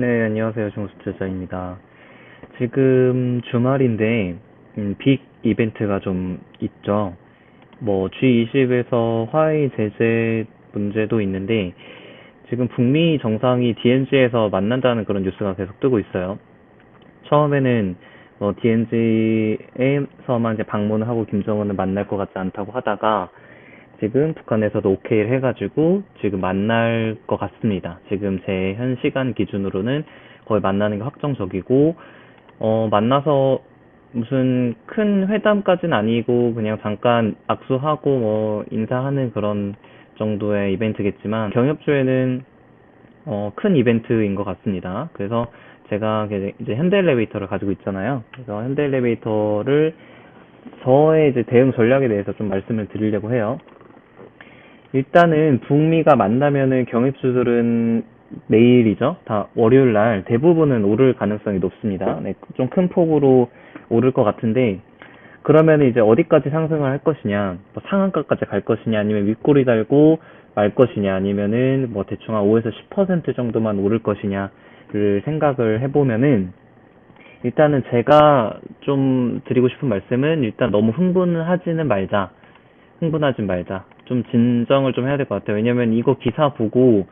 네, 안녕하세요. 중수투자입니다. 지금 주말인데, 음, 빅 이벤트가 좀 있죠. 뭐, G20에서 화웨이 제재 문제도 있는데, 지금 북미 정상이 DNG에서 만난다는 그런 뉴스가 계속 뜨고 있어요. 처음에는 뭐 DNG에서만 이제 방문을 하고 김정은을 만날 것 같지 않다고 하다가 지금 북한에서도 오케이를 해가지고 지금 만날 것 같습니다. 지금 제 현 시간 기준으로는 거의 만나는 게 확정적이고 어 만나서 무슨 큰 회담까지는 아니고 그냥 잠깐 악수하고 뭐 인사하는 그런 정도의 이벤트겠지만 경협주에는 어, 큰 이벤트인 것 같습니다. 그래서 제가 이제 현대 엘리베이터를 가지고 있잖아요. 그래서 현대 엘리베이터를 저의 이제 대응 전략에 대해서 좀 말씀을 드리려고 해요. 일단은 북미가 만나면은 경입주들은 내일이죠. 다 월요일 날 대부분은 오를 가능성이 높습니다. 네, 좀 큰 폭으로 오를 것 같은데 그러면 이제 어디까지 상승을 할 것이냐, 뭐 상한가까지 갈 것이냐, 아니면 윗꼬리 달고 말 것이냐, 아니면은 뭐 대충 한 5에서 10% 정도만 오를 것이냐를 생각을 해보면은 일단은 제가 좀 드리고 싶은 말씀은 일단 너무 흥분하지는 말자. 흥분하지 말자. 좀 진정을 좀 해야 될 것 같아요. 왜냐면 이거 기사 보고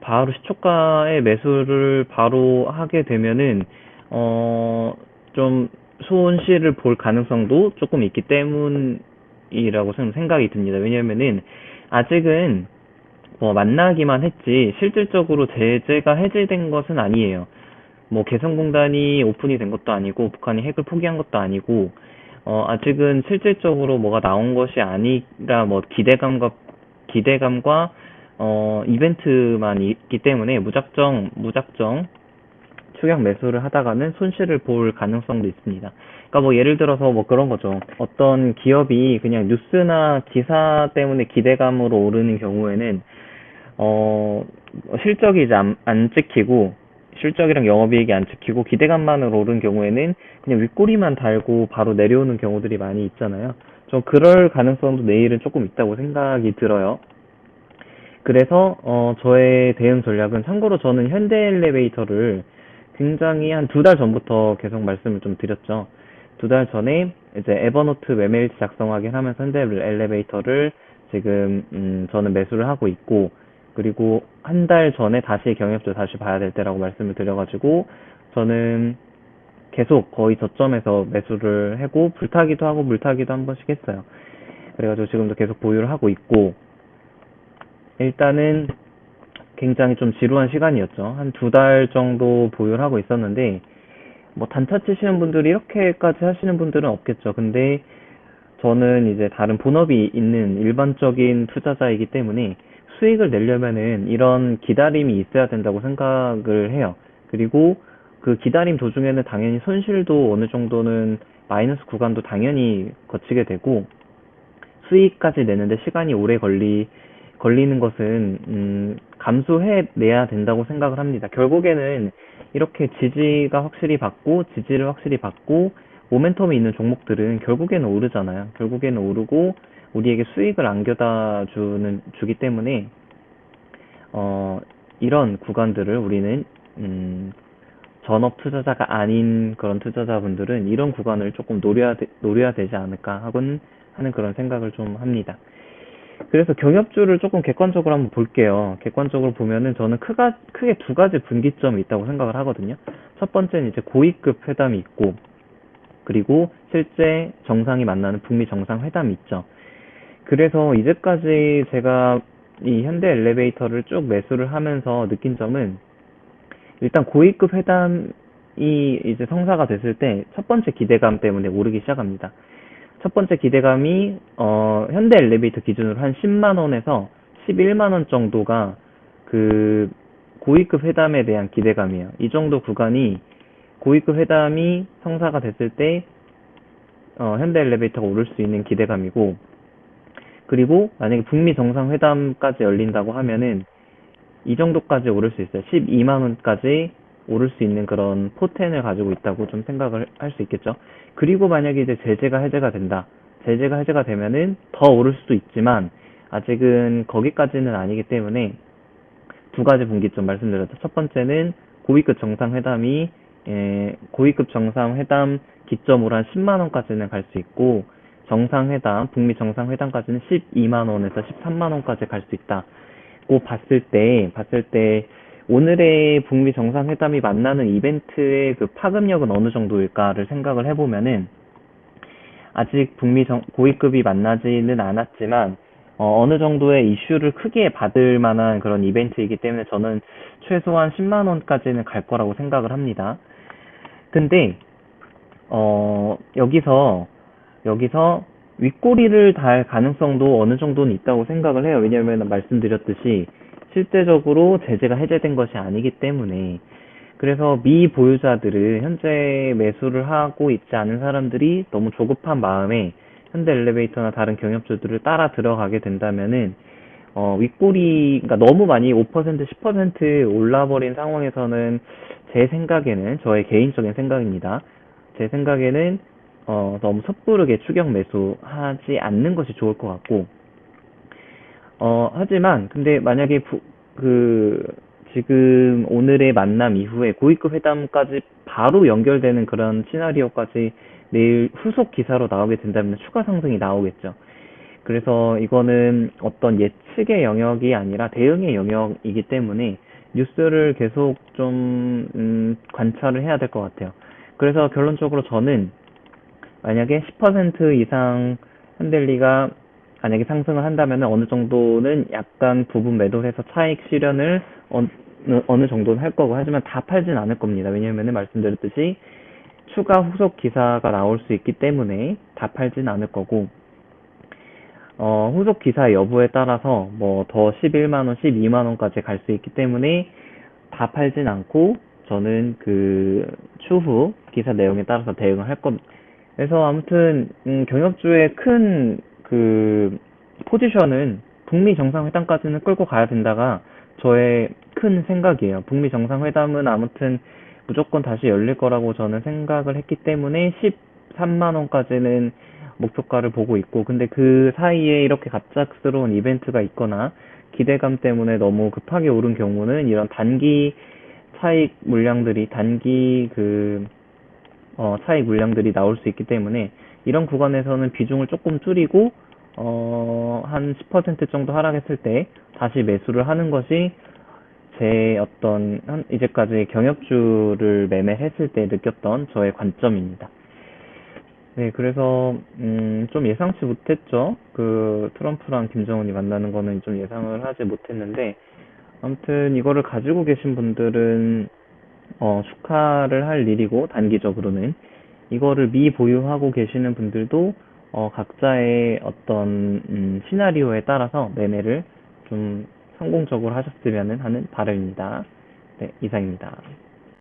바로 시초가의 매수를 바로 하게 되면은 어 좀 손실을 볼 가능성도 조금 있기 때문이라고 생각이 듭니다. 왜냐면은 아직은 뭐 만나기만 했지 실질적으로 제재가 해제된 것은 아니에요. 뭐 개성공단이 오픈이 된 것도 아니고 북한이 핵을 포기한 것도 아니고 어 아직은 실질적으로 뭐가 나온 것이 아니라 뭐 기대감과 기대감과 어 이벤트만 있기 때문에 무작정 무작정 추격 매수를 하다가는 손실을 볼 가능성도 있습니다. 그러니까 뭐 예를 들어서 뭐 그런 거죠. 어떤 기업이 그냥 뉴스나 기사 때문에 기대감으로 오르는 경우에는 어 실적이 이제 안, 안 찍히고 실적이랑 영업이익이 안 찍히고 기대감만으로 오른 경우에는 그냥 윗꼬리만 달고 바로 내려오는 경우들이 많이 있잖아요. 좀 그럴 가능성도 내일은 조금 있다고 생각이 들어요. 그래서 어 저의 대응 전략은 참고로 저는 현대 엘리베이터를 굉장히 한 두 달 전부터 계속 말씀을 좀 드렸죠. 두 달 전에 이제 에버노트 메메일지 작성하기 하면서 현대 엘리베이터를 지금 음 저는 매수를 하고 있고 그리고 한 달 전에 다시 경협주 다시 봐야 될 때라고 말씀을 드려가지고 저는 계속 거의 저점에서 매수를 하고 불타기도 하고 물타기도 한 번씩 했어요. 그래가지고 지금도 계속 보유를 하고 있고 일단은 굉장히 좀 지루한 시간이었죠. 한 두 달 정도 보유를 하고 있었는데 뭐 단타 치시는 분들이 이렇게까지 하시는 분들은 없겠죠. 근데 저는 이제 다른 본업이 있는 일반적인 투자자이기 때문에 수익을 내려면은 이런 기다림이 있어야 된다고 생각을 해요. 그리고 그 기다림 도중에는 당연히 손실도 어느 정도는 마이너스 구간도 당연히 거치게 되고 수익까지 내는데 시간이 오래 걸리 걸리는 것은 음, 감수해 내야 된다고 생각을 합니다. 결국에는 이렇게 지지가 확실히 받고 지지를 확실히 받고 모멘텀이 있는 종목들은 결국에는 오르잖아요. 결국에는 오르고 우리에게 수익을 안겨다 주는 주기 때문에 어 이런 구간들을 우리는 음 전업 투자자가 아닌 그런 투자자분들은 이런 구간을 조금 노려야 되, 노려야 되지 않을까 하고는 하는 그런 생각을 좀 합니다. 그래서 경협주를 조금 객관적으로 한번 볼게요. 객관적으로 보면은 저는 크가, 크게 두 가지 분기점이 있다고 생각을 하거든요. 첫 번째는 이제 고위급 회담이 있고, 그리고 실제 정상이 만나는 북미 정상회담이 있죠. 그래서 이제까지 제가 이 현대 엘리베이터를 쭉 매수를 하면서 느낀 점은 일단 고위급 회담이 이제 성사가 됐을 때 첫 번째 기대감 때문에 오르기 시작합니다. 첫 번째 기대감이 어, 현대 엘리베이터 기준으로 한 10만 원에서 11만 원 정도가 그 고위급 회담에 대한 기대감이에요. 이 정도 구간이 고위급 회담이 성사가 됐을 때 어, 현대 엘리베이터가 오를 수 있는 기대감이고 그리고 만약에 북미 정상회담까지 열린다고 하면은 이 정도까지 오를 수 있어요. 12만 원까지 오를 수 있는 그런 포텐을 가지고 있다고 좀 생각을 할 수 있겠죠. 그리고 만약에 이제 제재가 해제가 된다. 제재가 해제가 되면은 더 오를 수도 있지만 아직은 거기까지는 아니기 때문에 두 가지 분기점 말씀드렸죠. 첫 번째는 고위급 정상회담이 예, 고위급 정상회담 기점으로 한 10만 원까지는 갈 수 있고 정상회담, 북미 정상회담까지는 12만 원에서 13만 원까지 갈 수 있다 고 봤을 때 봤을 때 오늘의 북미 정상회담이 만나는 이벤트의 그 파급력은 어느 정도일까를 생각을 해보면은 아직 북미 정- 고위급이 만나지는 않았지만 어, 느 정도의 이슈를 크게 받을 만한 그런 이벤트이기 때문에 저는 최소한 10만 원까지는 갈 거라고 생각을 합니다. 근데 어, 여기서 여기서 윗꼬리를 달 가능성도 어느 정도는 있다고 생각을 해요. 왜냐하면 말씀드렸듯이 실제적으로 제재가 해제된 것이 아니기 때문에 그래서 미 보유자들은 현재 매수를 하고 있지 않은 사람들이 너무 조급한 마음에 현대 엘리베이터나 다른 경협주들을 따라 들어가게 된다면은 어, 윗꼬리, 그러니까 너무 많이 5%, 10% 올라버린 상황에서는 제 생각에는, 저의 개인적인 생각입니다. 제 생각에는, 어, 너무 섣부르게 추격 매수하지 않는 것이 좋을 것 같고, 어, 하지만, 근데 만약에 부, 그, 지금 오늘의 만남 이후에 고위급 회담까지 바로 연결되는 그런 시나리오까지 내일 후속 기사로 나오게 된다면 추가 상승이 나오겠죠. 그래서 이거는 어떤 예측의 영역이 아니라 대응의 영역이기 때문에 뉴스를 계속 좀 음, 관찰을 해야 될 것 같아요. 그래서 결론적으로 저는 만약에 10% 이상 현델리가 만약에 상승을 한다면 어느 정도는 약간 부분 매도해서 차익 실현을 어느, 어느 정도는 할 거고 하지만 다 팔진 않을 겁니다. 왜냐하면 말씀드렸듯이 추가 후속 기사가 나올 수 있기 때문에 다 팔진 않을 거고 어, 후속 기사 여부에 따라서 뭐 더 11만 원, 12만 원까지 갈 수 있기 때문에 다 팔진 않고 저는 그 추후 기사 내용에 따라서 대응을 할 겁니다. 그래서 아무튼 음, 경협주의 큰 그 포지션은 북미 정상회담까지는 끌고 가야 된다가 저의 큰 생각이에요. 북미 정상회담은 아무튼 무조건 다시 열릴 거라고 저는 생각을 했기 때문에 13만 원까지는 목표가를 보고 있고 근데 그 사이에 이렇게 갑작스러운 이벤트가 있거나 기대감 때문에 너무 급하게 오른 경우는 이런 단기 차익 물량들이 단기 그 어, 차익 물량들이 나올 수 있기 때문에 이런 구간에서는 비중을 조금 줄이고 어, 한 10% 정도 하락했을 때 다시 매수를 하는 것이 제 어떤 한- 이제까지 경협주를 매매했을 때 느꼈던 저의 관점입니다. 네, 그래서 음, 좀 예상치 못했죠. 그 트럼프랑 김정은이 만나는 거는 좀 예상을 하지 못했는데 아무튼 이거를 가지고 계신 분들은 어, 축하를 할 일이고 단기적으로는 이거를 미보유하고 계시는 분들도 어, 각자의 어떤 음, 시나리오에 따라서 매매를 좀 성공적으로 하셨으면 하는 바람입니다. 네, 이상입니다.